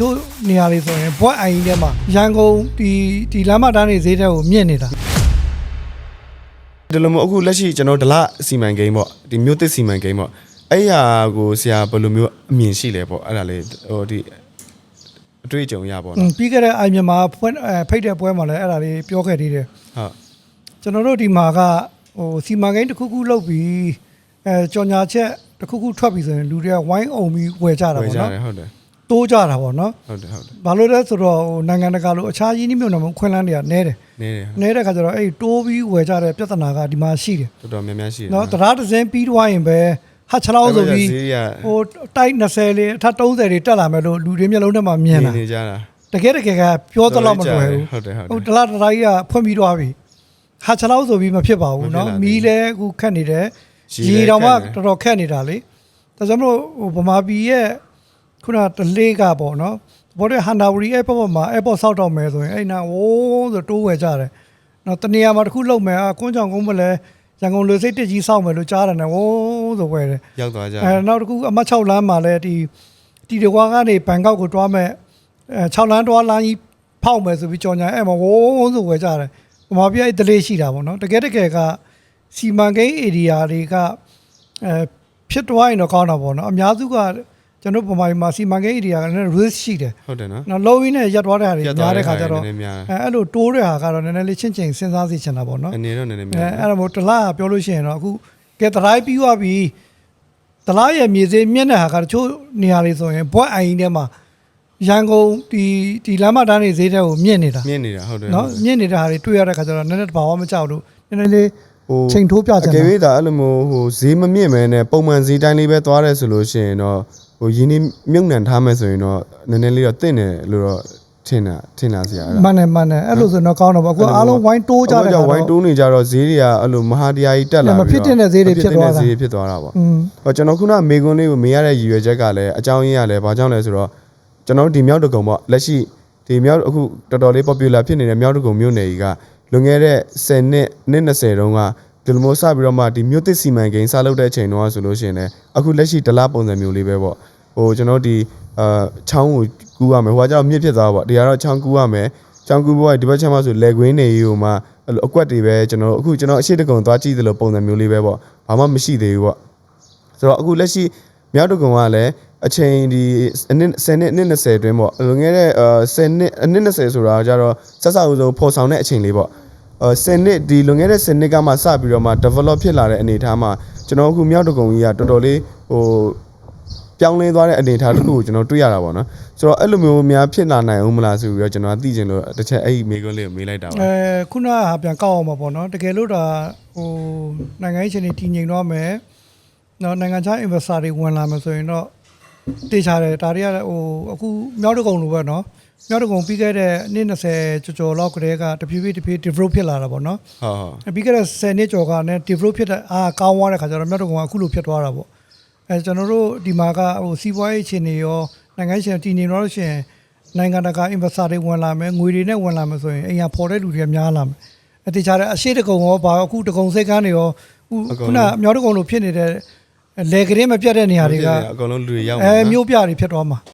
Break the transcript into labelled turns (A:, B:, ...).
A: ချို့နေရာတွေဆိုရင်ဘွက်အိုင်ထဲမှာရန်ကုန်ဒီဒီလမ်းမတန်းတွေဈေးတဲ့ကိုမြင့်နေတာ
B: ဒီလိုမျိုးအခုလက်ရှိကျွန်တော်ဒလစီမံကိန်းပေါ့ဒီမြို့သစ်စီမံကိန်းပေါ့အဲ့ဟာကိုဆရာဘယ်လိုမျိုးအမြင်ရှိလဲပေါ့အဲ့ဒါလေးဟိုဒီအတွေ့အကြုံရပေါ့
A: อื
B: နော်
A: มပြီးခဲ့တဲ့အိုင်မြန်မာဖွင့်အဲဖိတ်တဲ့ပွဲမှာလည်းအဲ့ဒါလေးပြောခဲ့သေးတယ်
B: ဟုတ်
A: ကျွန်တော်တို့ဒီမှာကဟိုစီမံကိန်းတစ်ခုခုလုပ်ပြီးအဲကြော်ညာချက်တစ်ခုခုထွက်ပြီးဆိုရင်လူတွေကဝိုင်းအောင်ပြီးဝယ်ကြတာ
B: ဝယ်
A: ပေါ့
B: ကြ
A: နော်
B: တယ်ဟုတ်တယ်
A: တိုးကြတာပေါ့နော်
B: ဟုတ်တယ်ဟုတ်တယ်
A: ဘာလို့လဲဆိုတော့ဟိုနိုင်ငံတကာလိုအခြားရင်းနှီးမြှုပ်နှံမှုခွင့်လန်းတွေကနဲတယ်
B: နေတယ်
A: နဲတဲ့ခါကျတော့အဲ့ဒီတိုးပြီးဝယ်ကြတဲ့ပြဿနာကဒီမှာရှိတယ်
B: တော်တော်များများရှိတယ်
A: နော်တရားတစ်စင်းပြီးသွားရင်ပဲဟာချလောက်ဆိုပြီး
B: ဈေးရ
A: ဟိုတိုက်20လေးအထက်30တွေတက်လာမယ်လို့လူတွေမျိုးလုံးထဲမှာမြင်တာ
B: နေကြတာ
A: တကယ်တကယ်ကပြောသလောက်မလွယ်ဘူး
B: ဟုတ်တယ်ဟုတ်
A: ဟို
B: တယ်
A: တလားတလားကြီးကဖွင့်ပြီးသွားပြီဟာချလောက်ဆိုပြီးမဖြစ်ပါဘူး
B: မဖြစ်
A: เนาะ
B: လာဘူး
A: မီးလဲအခုခက်နေတယ်
B: ရေ
A: ရေ
B: လဲ
A: တောင်မှ
B: ခက်နေ
A: တော်တော်ခက်နေတာလေဒါကြောင့်မလို့ဟိုဗမာပြည်ရဲ့ ခုနတလေးကပေါ့နော်ဘောတဲ့ဟန်တာဝရီ airport ပေါ်မှာ airport ဆောက်တော့မယ်ဆိုရင်အဲ့နာဝိုးဆိုတိုးဝယ်ကြတယ်နော်တနေရာမှာတစ်ခုလုံမယ်อ่ะကွန်းချောင်ကုန်းမလဲရန်ကုန်လူစိတ်တက်ကြီးဆောက်မယ်လို့ကြားတယ်နော်ဝိုးဆိုဝယ်တယ်
B: ရောက်သွားကြ
A: အဲနောက်တစ်ခုအမတ်6လမ်းမှာလည်းဒီတီတကွာကနေဘန်ကောက်ကိုတွားမဲ့အဲ6လမ်းတွားလမ်းကြီးဖောက်မယ်ဆိုပြီးကြော်ညာအဲ့မှာဝုန်းဆိုဝယ်ကြတယ်။ဗမာပြည်အဲ့ဒလေးရှိတာပေါ့နော်။တကယ်တကယ်ကစီမံကိန်း area တွေကအဲဖြစ်သွားရင်တော့ကောင်းတာပေါ့နော်။အများစုက ကျွန်တော်ဗမာပြည်မှာစီမံကိန်း area ကလည်း risk ရှိတယ်
B: ဟုတ်တယ်နော်။
A: နော် low in နဲ့ရက်သွားတဲ့ဟာတွေ
B: ရက်သွား
A: များ
B: တဲ့
A: တဲ့ခါကျတော့
B: ခါတွေနည်းနည်းများ
A: အဲအဲ့လိုတိုးတဲ့ဟာကတော့နည်းနည်းလေးချင်းချင်းစဉ်းစားစီချင်တာပေါ့နော်။
B: အနေတော့နည်းနည်း
A: အဲ
B: များ
A: အဲ့ဒါမို့တလားကပြောလို့ရှိရင်တော့အခုကဲတရိုင်းပြီးသွားပြီတလားရဲ့မြေစေးမြင့်တဲ့ဟာကတချို့နေရာတွေဆိုရင်ဘွက်အိုင်ထဲမှာရန်ကုန်ဒီဒီလမ်းမတန်းတွေဈေးတဲ့ကိုမြင့်နေတာ
B: မြင့်နေတာဟုတ်တယ်
A: နော်မြင့်နေတဲ့ဟာတွေတွေ့ရတဲ့ခါကျတော့နည်းနည်းတဘာဝမကြောက်လို့နည်းနည်းလေး
B: ဟို
A: ချိန်ထိုးပြချင်
B: အ
A: တာ
B: ကယ်၍ဒါအဲ့လိုမျိုးဟိုဈေးမမြင့်မဲနဲ့ပုံမှန်ဈေးတိုင်းလေးပဲသွားတယ်ဆိုလို့ရှိရင်တော့ ဟိုရင်းနှီးမြုပ်နှံထားမယ်ဆိုရင်တော့နည်းနည်းလေးတော့တင့်တယ်လို့တော့ထင်တာထင်တာဆရာအဲ့ဒါ
A: မှန်တယ်မှန်တယ်အဲ့လိုဆိုတော့ကောင်းတော့ပါအခုအားလုံးဝိုင်းတိုးကြတဲ့
B: အခု
A: ခါ
B: ကဝိုင်း
A: တော့
B: တိုးနေကြတော့ဈေးတွေကအဲ့လိုမဟာတရားကြီးတက်လာ
A: မဖြစ်တဲ့ဈေးတွေဖြစ်သွားတာ
B: မဖြစ်တဲ့ဈေးတွေဖြစ်သွားတာပေါ့
A: อืม
B: ဟောကျွန်တော်ခုနမေကွန်းလေးကိုမေးရတဲ့ရည်ရွယ်ချက်ကလည်းအကြောင်းရင်းကလည်းဘာကြောင့်လဲဆိုတော့ကျွန်တော်တို့ဒီမြောက်တကုံပေါ့လက်ရှိဒီမြောက်အခုတော်တော်လေး popular ဖြစ်နေတဲ့မြောက်တကုံမြို့နယ်ကြီးကလွန်ခဲ့တဲ့10နှစ်နှစ်20တုန်းက ဒီလိုမျိုးစပြီးတော့မှဒီမြို့သစ်စီမံကိန်းစလုပ်တဲ့အချိန်တုန်းကဆိုလို့ရှိရင်လည်းအခုလက်ရှိဒလားပုံစံမျိုးလေးပဲပေါ့ဟိုကျွန်တော်ဒီအာချောင်းကိုကူးရမယ်ဟိုကကျတော့မြစ်ဖြစ်သွားပါပေါ့ဒီကတော့ချောင်းကူးရမယ်ချောင်းကူးဘွားဒီဘက်ချက်မှာဆိုလေကွင်းနေကြီးဟိုမှာအဲ့လိုအကွက်တွေပဲကျွန်တော်တို့အခုကျွန်တော်အရှိတကုံသွားကြည့်သလိုပုံစံမျိုးလေးပဲပေါ့ဘာမှမရှိသေးဘူးပေါ့ဆိုတော့အခုလက်ရှိမြောက်တကုံကလည်းအချိန်ဒီအနည်း10နှစ်အနည်း20အတွင်းပေါ့လွန်ခဲ့တဲ့အဲ10နှစ်အနည်း20ဆိုတာကကြတော့ဆက်ဆောက်ဆုံးပေါ်ဆောင်တဲ့အချိန်လေးပေါ့ အဲ10နှစ်ဒီလွန်ခဲ့တဲ့10နှစ်ကမှစပြီးတော့မှ develop ဖြစ်လာတဲ့အနေအထားမှာကျွန်တော်အခုမြောက်တကုံကြီးကတော်တော်လေးဟိုပြောင်းလဲသွားတဲ့အနေအထားတစ်ခုကိုကျွန်တော်တွေ့ရတာပေါ့နော်ဆိုတော့အဲ့လိုမျိုးများဖြစ်လာနိုင်အောင်မလားဆိုပြီးတော့ကျွန်တော်ကသိချင်လို့တစ်ချက်အဲ့ဒီမေကွန်းလေးကိုမေးလိုက်တာပါ
A: အဲခုနကဟာပြန်ကောက်အောင်ပါပေါ့နော်တကယ်လို့ဒါဟိုနိုင်ငံရေးချင်းတွေတည်ငြိမ်တော့မယ်နော်နိုင်ငံခြား investor တွေဝင်လာမယ်ဆိုရင်တော့တေချာတယ်ဒါတွေကဟိုအခုမြောက်တကုံလိုပဲနော် မြောက်တကုံပြီးခဲ့တဲ့နှစ်20ကျော်ကျော်လောက်ကတည်းကတဖြည်းဖြည်းတဖြည်း develop ဖြစ်လာတာပေါ့နော်
B: ဟုတ်ဟုတ်
A: ပြီးခဲ့တဲ့10နှစ်ကျော်ကလည်း develop ဖြစ်တဲ့အားကောင်းသွားတဲ့ခါကျတော့မြောက်တကုံကအခုလိုဖြစ်သွားတာပေါ့အဲကျွန်တော်တို့ဒီမှာကဟိုစီးပွားရေးအခြေအနေရောနိုင်ငံရေးအခြေအနေတည်ငြိမ်တော့လို့ရှိရင်နိုင်ငံတကာ investor တွေဝင်လာမယ်ငွေတွေနဲ့ဝင်လာမယ်ဆိုရင်အိမ်ရပေါ်တဲ့လူတွေကများလာမယ်အတေချာတဲ့အရှိတကုံရောဘာအခုတကုံစိတ်ကန်းတွေရောခုခုနမြောက်တကုံလိုဖြစ်နေတဲ့လေကလေးမပြတ်တဲ့နေရာတွေက
B: အကုန်လုံးလူတွေရောက်
A: အဲ
B: မှာနော်
A: မျိုးပြတွေဖြစ်သွားမှာ